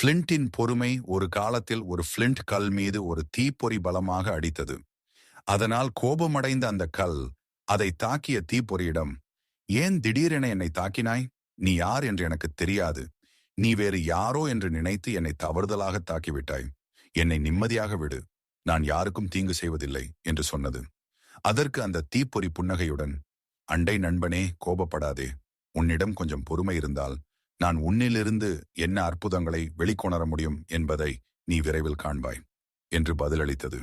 ஃபிளின்டின் பொறுமை ஒரு காலத்தில் ஒரு ஃபிளின்ட் கல் மீது ஒரு தீப்பொறி பலமாக அடித்தது. அதனால் கோபமடைந்த அந்த கல் அதை தாக்கிய தீப்பொறியிடம் ஏன் திடீரென என்னை தாக்கினாய்? நீ யார் என்று எனக்கு தெரியாது. நீ வேறு யாரோ என்று நினைத்து என்னை தவறுதலாக தாக்கிவிட்டாய். என்னை நிம்மதியாக விடு. நான் யாருக்கும் தீங்கு செய்வதில்லை என்று சொன்னது. அதற்கு அந்த தீப்பொறி புன்னகையுடன் அண்டை நண்பனே கோபப்படாதே. உன்னிடம் கொஞ்சம் பொறுமை இருந்தால் நான் உன்னிலிருந்து என்ன அற்புதங்களை வெளிக்கொணர முடியும் என்பதை நீ விரைவில் காண்பாய் என்று பதிலளித்தது.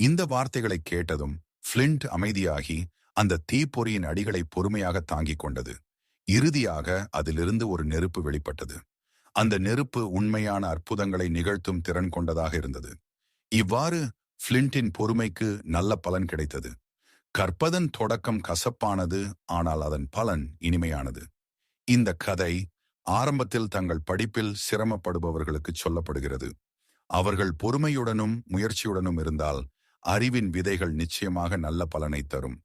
இந்த வார்த்தைகளை கேட்டதும் ஃபிளின்ட் அமைதியாகி அந்த தீப்பொறியின் அடிகளை பொறுமையாக தாங்கிக் கொண்டது. இறுதியாக அதிலிருந்து ஒரு நெருப்பு வெளிப்பட்டது. அந்த நெருப்பு உண்மையான அற்புதங்களை நிகழ்த்தும் திறன் கொண்டதாக இருந்தது. இவ்வாறு ஃபிளின்டின் பொறுமைக்கு நல்ல பலன் கிடைத்தது. கற்பதன் தொடக்கம் கசப்பானது ஆனால் அதன் பலன் இனிமையானது. இந்த கதை ஆரம்பத்தில் தங்கள் படிப்பில் சிரமப்படுபவர்களுக்கு சொல்லப்படுகிறது. அவர்கள் பொறுமையுடனும் முயற்சியுடனும் இருந்தால் அறிவின் விதைகள் நிச்சயமாக நல்ல பலனை தரும்.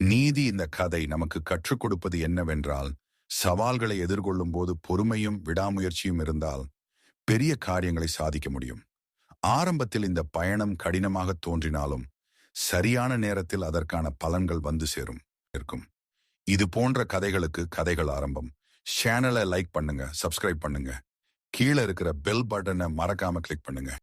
நீதி இந்த கதை நமக்கு கற்றுக் கொடுப்பது என்னவென்றால் சவால்களை எதிர்கொள்ளும் போது பொறுமையும் விடாமுயற்சியும் இருந்தால் பெரிய காரியங்களை சாதிக்க முடியும். ஆரம்பத்தில் இந்த பயணம் கடினமாக தோன்றினாலும் சரியான நேரத்தில் அதற்கான பலன்கள் வந்து சேரும். இருக்கும். இது போன்ற கதைகளுக்கு கதைகள் ஆரம்பம். சேனலை லைக் பண்ணுங்க சப்ஸ்கிரைப் பண்ணுங்க. கீழே இருக்கிற பெல் பட்டனை மறக்காம கிளிக் பண்ணுங்க.